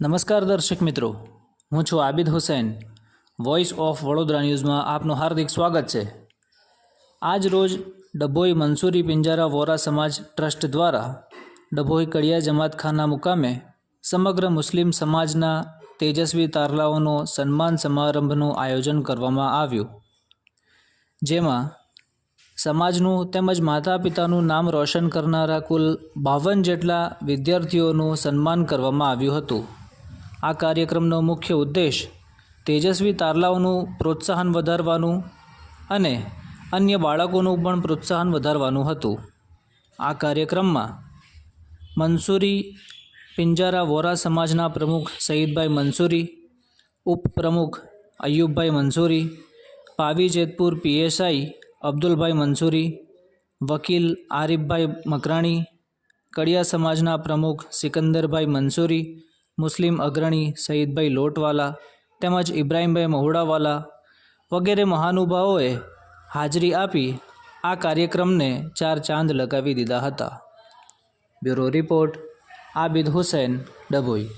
નમસ્કાર દર્શક મિત્રો, હું છું આબિદ હુસૈન. વોઇસ ઓફ વડોદરા ન્યૂઝમાં આપનું હાર્દિક સ્વાગત છે. આજ રોજ ડભોઈ મંસૂરી પિંજારા વોરા સમાજ ટ્રસ્ટ દ્વારા ડભોઈ કડિયા જમાતખાના મુકામે સમગ્ર મુસ્લિમ સમાજના તેજસ્વી તારલાઓનો સન્માન સમારંભનું આયોજન કરવામાં આવ્યું. જેમાં સમાજનું તેમજ માતા પિતાનું નામ રોશન કરનારા કુલ બાવન જેટલા વિદ્યાર્થીઓનું સન્માન કરવામાં આવ્યું હતું. આ કાર્યક્રમનો મુખ્ય ઉદ્દેશ તેજસ્વી તારલાઓનું પ્રોત્સાહન વધારવાનું અને અન્ય બાળકોનું પણ પ્રોત્સાહન વધારવાનું હતું. આ કાર્યક્રમમાં મંસૂરી પિંજારા વોરા સમાજના પ્રમુખ સઈદભાઈ મંસૂરી, ઉપપ્રમુખ અયુબભાઈ મંસૂરી, પાવી જેતપુર પીએસઆઈ અબ્દુલભાઈ મંસૂરી, વકીલ આરિફભાઈ મકરાણી, કડિયા સમાજના પ્રમુખ સિકંદરભાઈ મંસૂરી મુસ્લિમ અગ્રણી સઈદભાઈ લોટવાલા તેમજ ઇબ્રાહીમભાઈ મહુડાવાલા વગેરે મહાનુભાવોએ હાજરી આપી આ કાર્યક્રમને ચાર ચાંદ લગાવી દીધા હતા. Bureau report, Abid Hussain, Dabhoi.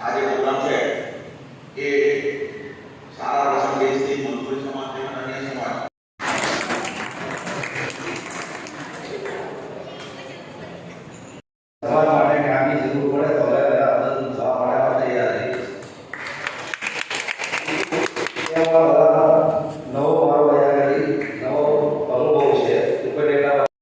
અને આ જે પ્રોગ્રામ છે એ સારા પ્રસંગેથી મંજૂરી સમાજ તેમજ અન્ય સમાજ તમારા માટે કામની જરૂર પડે તો હવે બધા જવા માટે તૈયાર રહી છે એમાં બધા